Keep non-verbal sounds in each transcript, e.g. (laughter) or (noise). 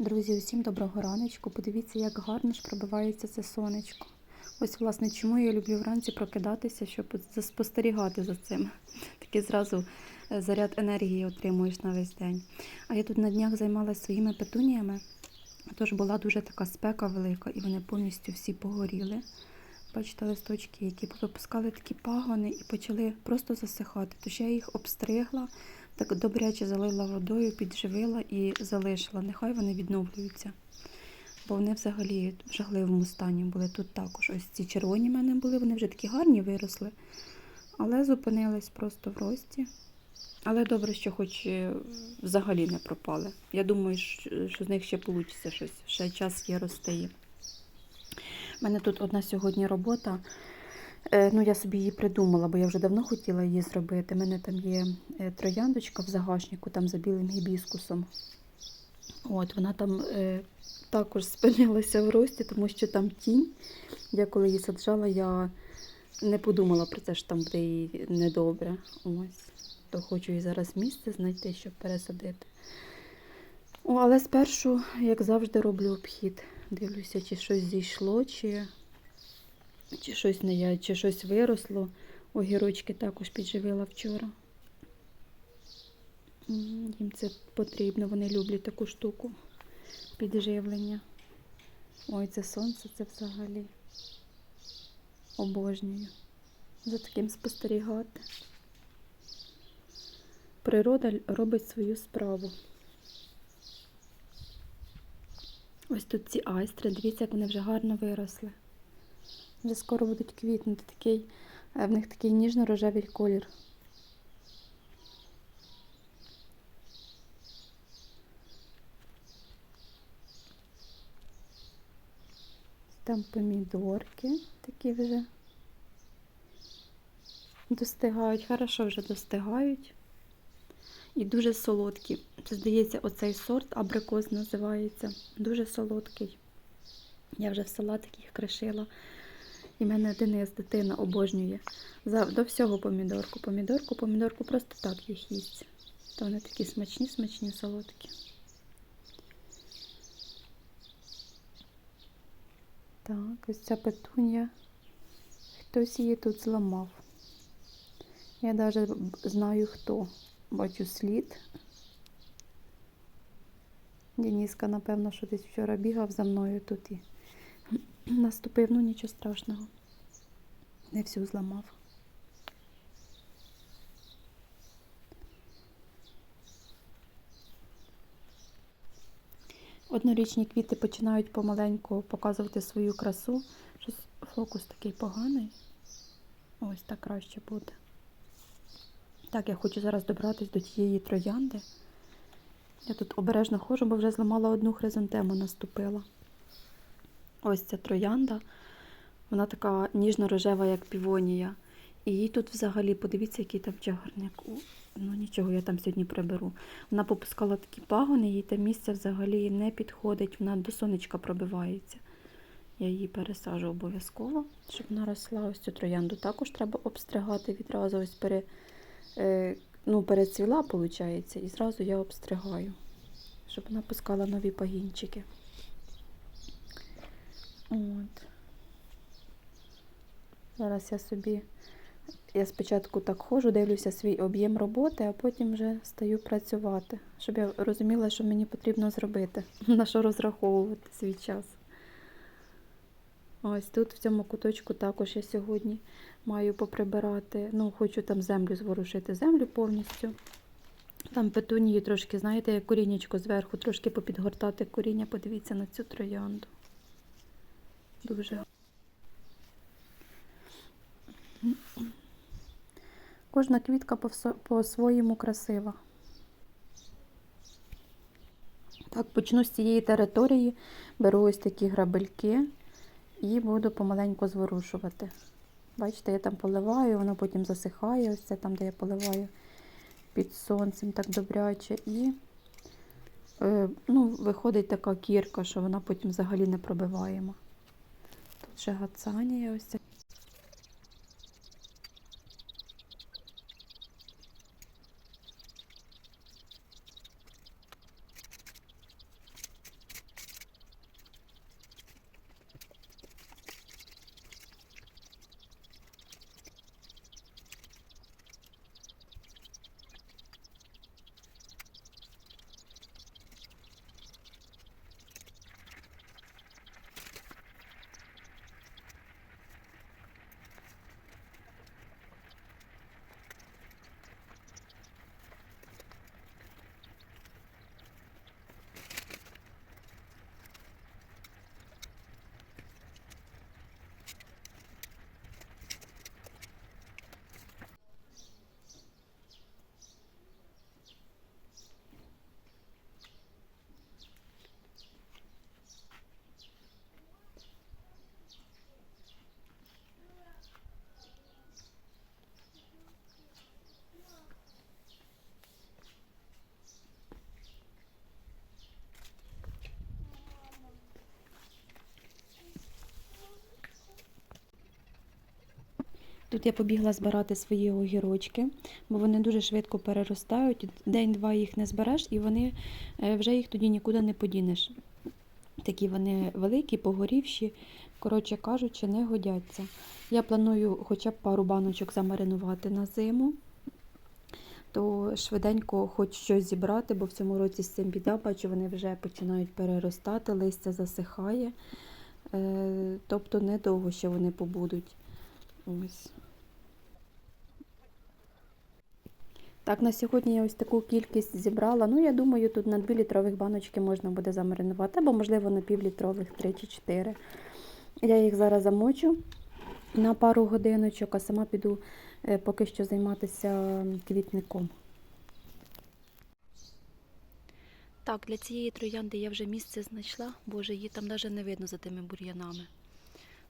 Друзі, усім доброго раночку. Подивіться, як гарно ж пробивається це сонечко. Ось, власне, чому я люблю вранці прокидатися, щоб спостерігати за цим. (laughs) Такий зразу е, заряд енергії отримуєш на весь день. А я тут на днях займалася своїми петуніями, тож була дуже така спека велика, і вони повністю всі погоріли. Бачите, листочки, які випускали такі пагони і почали просто засихати. Тож я їх обстригла, так добряче залила водою, підживила і залишила. Нехай вони відновлюються. Бо вони взагалі в жахливому стані були тут також. Ось ці червоні в мене були, вони вже такі гарні виросли, але зупинились просто в рості. Але добре, що хоч е, взагалі не пропали. Я думаю, що з них ще вийде щось. Ще час є рости. У мене тут одна сьогодні робота. Е, Ну, я собі її придумала, бо я вже давно хотіла її зробити. У мене там є е, трояндочка в загашнику, там за білим гібіскусом. От, вона там е, також спинилася в рості, тому що там тінь. Я коли її саджала, я не подумала про те, що там буде їй недобре. Ось. То хочу їй зараз місце знайти, щоб пересадити. О, але спершу, як завжди, роблю обхід. Дивлюся, чи щось зійшло, чи, чи щось не я, чи щось виросло. Огірочки також підживила вчора. Їм це потрібно, вони люблять таку штуку підживлення. Ой, це сонце, це взагалі обожнюю. За таким спостерігати. Природа робить свою справу. Ось тут ці айстри, дивіться, як вони вже гарно виросли. Вже скоро будуть квітнути. Такий, е, в них такий ніжно-рожевий колір. Там помідорки такі вже достигають, хорошо вже достигають. І дуже солодкі. Це, здається, оцей сорт абрикос називається. Дуже солодкий. Я вже в салатик їх кришила. І мене Денис, дитина, обожнює. До всього помідорку. Помідорку, помідорку просто так їх їсть. То вони такі смачні, смачні, солодкі. Так, ось ця петунья. Хтось її тут зламав. Я навіть знаю хто. Бачу слід. Дениска, напевно, що десь вчора бігав за мною тут і наступив, ну нічого страшного. Не всю зламав. Однорічні квіти починають помаленьку показувати свою красу. Щось фокус такий поганий. Ось так краще буде. Так, я хочу зараз добратися до тієї троянди. Я тут обережно ходжу, бо вже зламала одну хризантему, наступила. Ось ця троянда. Вона така ніжно-рожева, як півонія. І їй тут взагалі, подивіться, який там чагарник. Ну нічого, я там сьогодні приберу. Вона попускала такі пагони, їй там місце взагалі не підходить, вона до сонечка пробивається. Я її пересажу обов'язково, щоб вона росла. Ось цю троянду також треба обстригати відразу. Ось пере, е, ну, перецвіла, виходить, і зразу я обстригаю, щоб вона пускала нові пагінчики. От. Зараз я собі, я спочатку так ходжу, дивлюся свій об'єм роботи, а потім вже стаю працювати, щоб я розуміла, що мені потрібно зробити, (laughs) на що розраховувати свій час. Ось тут в цьому куточку також я сьогодні маю поприбирати. Ну, хочу там землю зворушити, землю повністю. Там петунії трошки, знаєте, як корінечко зверху, трошки попідгортати коріння, подивіться на цю троянду. Дуже. Кожна квітка по- по-своєму красива. Так, почну з цієї території, беру ось такі грабельки і буду помаленьку зворушувати. Бачите, я там поливаю, воно потім засихає, ось це там, де я поливаю під сонцем так добряче. І е, ну, виходить така кірка, що вона потім взагалі не пробиваємо. Ще гацанія ось ця. Тут я побігла збирати свої огірочки, бо вони дуже швидко переростають. День-два їх не збереш, і вони е, вже їх тоді нікуди не подінеш. Такі вони великі, погорівші, коротше кажучи, не годяться. Я планую хоча б пару баночок замаринувати на зиму, то швиденько хоч щось зібрати, бо в цьому році з цим біда, бачу, вони вже починають переростати, листя засихає. Е, Тобто недовго ще вони побудуть. Ось. Так, на сьогодні я ось таку кількість зібрала. Ну, я думаю, тут на 2 літрових баночки можна буде замаринувати, або, можливо, на півлітрових 3 чи 4. Я їх зараз замочу на пару годиночок, а сама піду е, поки що займатися квітником. Так, для цієї троянди я вже місце знайшла, боже, її там навіть не видно за тими бур'янами.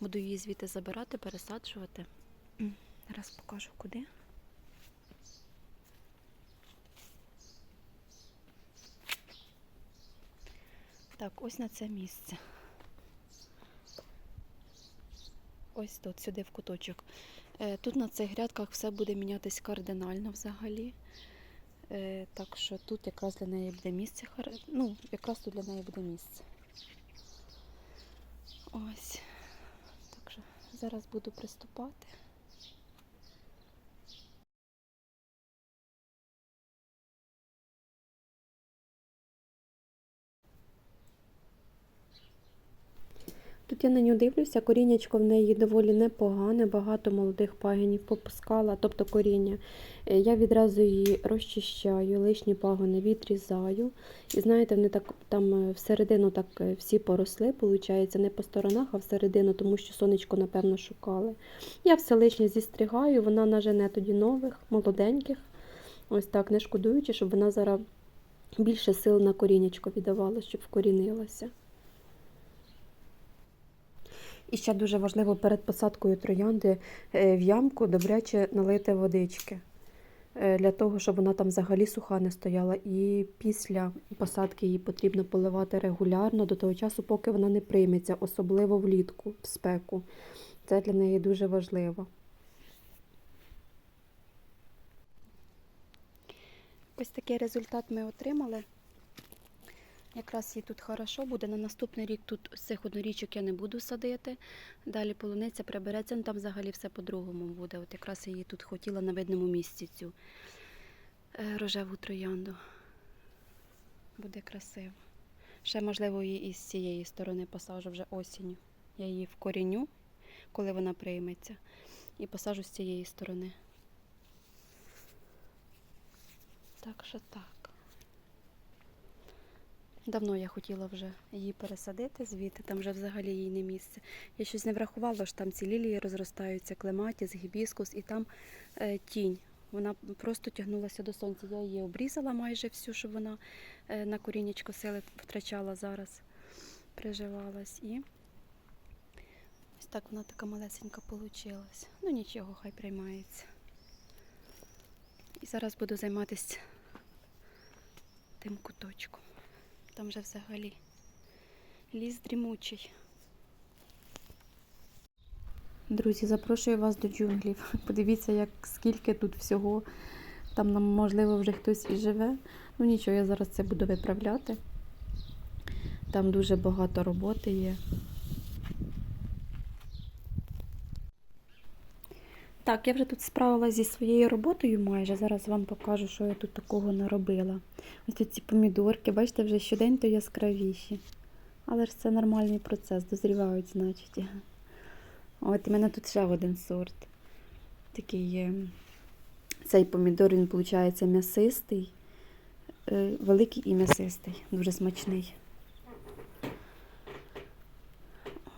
Буду її звідти забирати, пересаджувати. М, Зараз покажу куди. Так, ось на це місце. Ось тут, сюди в куточок. Е, Тут на цих грядках все буде мінятись кардинально взагалі. Е, Так що тут якраз для неї буде місце. Ну, якраз тут для неї буде місце. Ось. Так що зараз буду приступати. Тут я на нього дивлюся, коріннячко в неї доволі непогане, багато молодих пагонів попускала, тобто коріння. Е, Я відразу її розчищаю, лишні пагони відрізаю. І знаєте, вони так там е, всередину так е, всі поросли, виходить, не по сторонах, а всередину, тому що сонечко, напевно, шукали. Я все лишнє зістригаю, вона нажене тоді нових, молоденьких, ось так, не шкодуючи, щоб вона зараз більше сил на коріннячко віддавала, щоб вкорінилася. І ще дуже важливо перед посадкою троянди е, в ямку добряче налити водички. е, Для того, щоб вона там взагалі суха не стояла. І після посадки її потрібно поливати регулярно до того часу, поки вона не прийметься, особливо влітку, в спеку. Це для неї дуже важливо. Ось такий результат ми отримали. Якраз їй тут хорошо буде. На наступний рік тут цих однорічок я не буду садити. Далі полуниця прибереться, ну там взагалі все по-другому буде. От якраз її тут хотіла на видному місці цю е, рожеву троянду. Буде красиво. Ще, можливо, її із цієї сторони посажу вже осінню. Я її вкоріню, коли вона прийметься, і посажу з цієї сторони. Так що так. Давно я хотіла вже її пересадити звідти, там вже взагалі їй не місце. Я щось не врахувала, що там ці лілії розростаються, клематіс, гібіскус, і там е, тінь. Вона просто тягнулася до сонця. Я її обрізала майже всю, щоб вона е, на корінечко сили втрачала зараз, приживалась. І ось так вона така малесенька вийшла. Ну нічого, хай приймається. І зараз буду займатися тим куточком. Там же взагалі ліс дрімучий. Друзі, запрошую вас до джунглів. (laughs) Подивіться, як скільки тут всього. Там нам, можливо, вже хтось і живе. Ну нічого, я зараз це буду виправляти. Там дуже багато роботи є. Так, я вже тут справилася зі своєю роботою майже. Зараз вам покажу, що я тут такого наробила. Ось тут ці помідорки, бачите, вже щодень то яскравіші. Але ж це нормальний процес, дозрівають, значить. От, в мене тут ще один сорт. Такий. Цей помідор, він, виходить, м'ясистий, е, великий і м'ясистий, дуже смачний.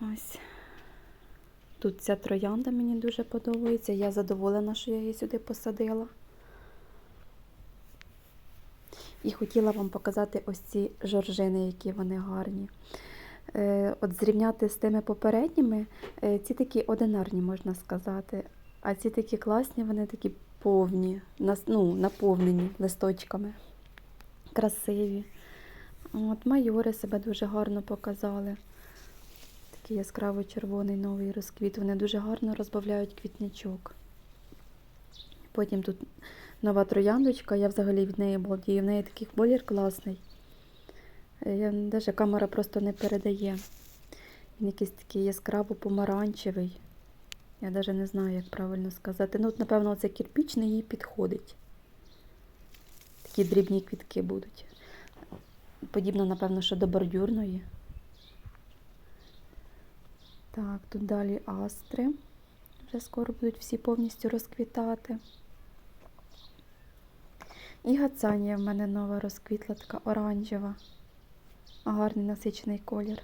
Ось. Тут ця троянда мені дуже подобається. Я задоволена, що я її сюди посадила. І хотіла вам показати ось ці жоржини, які вони гарні. Е, От зрівняти з тими попередніми, е, ці такі одинарні, можна сказати. А ці такі класні, вони такі повні, ну, наповнені листочками. Красиві. От майори себе дуже гарно показали. Такий яскраво червоний новий розквіт. Вони дуже гарно розбавляють квітничок. Потім тут нова трояндочка, я взагалі від неї балдію. В неї такий колір класний. Е, Я, навіть камера просто не передає. Він якийсь такий яскраво помаранчевий. Я навіть не знаю, як правильно сказати. Ну, от, напевно, оце кирпічний їй підходить. Такі дрібні квітки будуть. Подібно, напевно, що до бордюрної. Так, тут далі астри. Вже скоро будуть всі повністю розквітати. І гацанія в мене нова розквітла, така оранжева. Гарний насичений колір.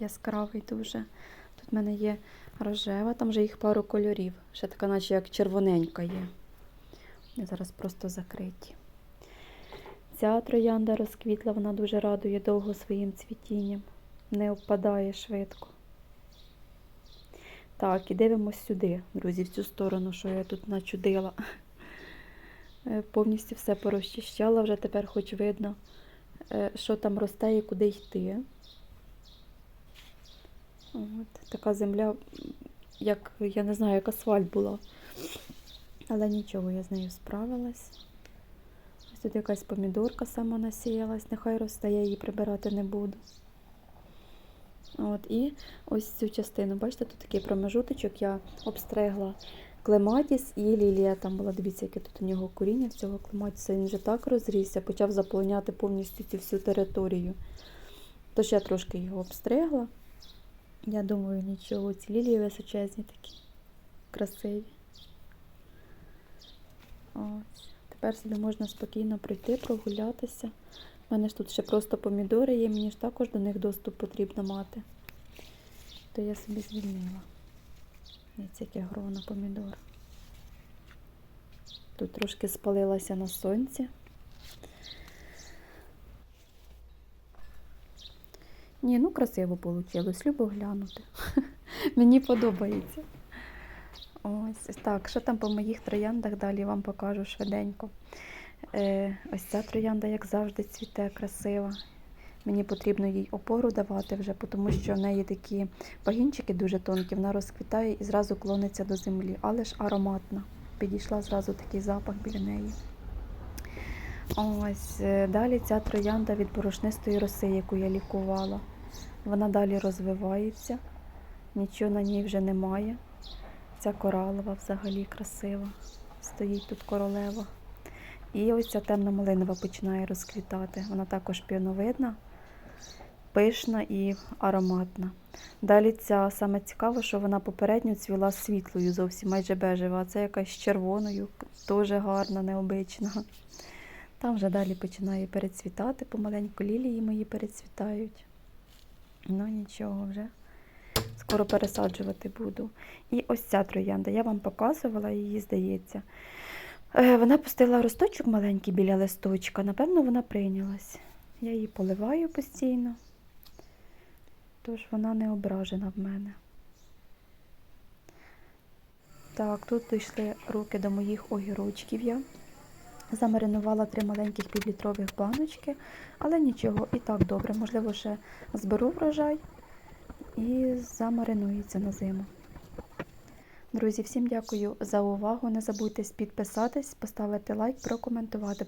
Яскравий дуже. Тут в мене є рожева, там вже їх пару кольорів. Ще така, наче як червоненька є. Вони зараз просто закриті. Ця троянда розквітла, вона дуже радує довго своїм цвітінням. Не опадає швидко. Так, і дивимось сюди, друзі, в цю сторону, що я тут начудила. Е, Повністю все порозчищала, вже тепер хоч видно, е, що там росте і куди йти. От, така земля, як я не знаю, як асфальт була. Але нічого, я з нею справилась. Ось тут якась помідорка сама насіялась, нехай росте, я її прибирати не буду. От, і ось цю частину, бачите, тут такий промежуточок, я обстригла клематіс і лілія. Там була, дивіться, яке тут у нього коріння цього клематіса. Він вже так розрісся, почав заполоняти повністю цю всю територію. Тож я трошки його обстригла. Я думаю, нічого, ці лілії височезні такі, красиві. Ось. Тепер собі можна спокійно прийти, прогулятися. У мене ж тут ще просто помідори є, мені ж також до них доступ потрібно мати. То я собі звільнила. Дивіться, яке грона помідор. Тут трошки спалилася на сонці. Ні, ну красиво вийшло, любо глянути. (laughs) Мені подобається. Ось так, що там по моїх трояндах далі вам покажу швиденько. Е, ось ця троянда, як завжди, цвіте красива. Мені потрібно їй опору давати вже, тому що в неї такі пагінчики дуже тонкі, вона розквітає і зразу клониться до землі, але ж ароматна. Підійшла зразу такий запах біля неї. Ось е, далі ця троянда від борошнистої роси, яку я лікувала. Вона далі розвивається, нічого на ній вже немає. Ця коралова взагалі красива. Стоїть тут королева. І ось ця темна малинова починає розквітати. Вона також піоновидна, пишна і ароматна. Далі ця саме цікаво, що вона попередньо цвіла світлою, зовсім майже бежева, а це якась червоною, теж гарна, необична. Там вже далі починає перецвітати, помаленьку лілії мої перецвітають. Ну нічого вже. Скоро пересаджувати буду. І ось ця троянда, я вам показувала її, здається. Е, Вона пустила росточок маленький біля листочка. Напевно, вона прийнялась. Я її поливаю постійно, тож вона не ображена в мене. Так, тут дійшли руки до моїх огірочків я. Замаринувала три маленьких півлітрових баночки, але нічого, і так добре. Можливо, ще зберу врожай і замаринується на зиму. Друзі, всім дякую за увагу. Не забудьте підписатись, поставити лайк, прокоментувати.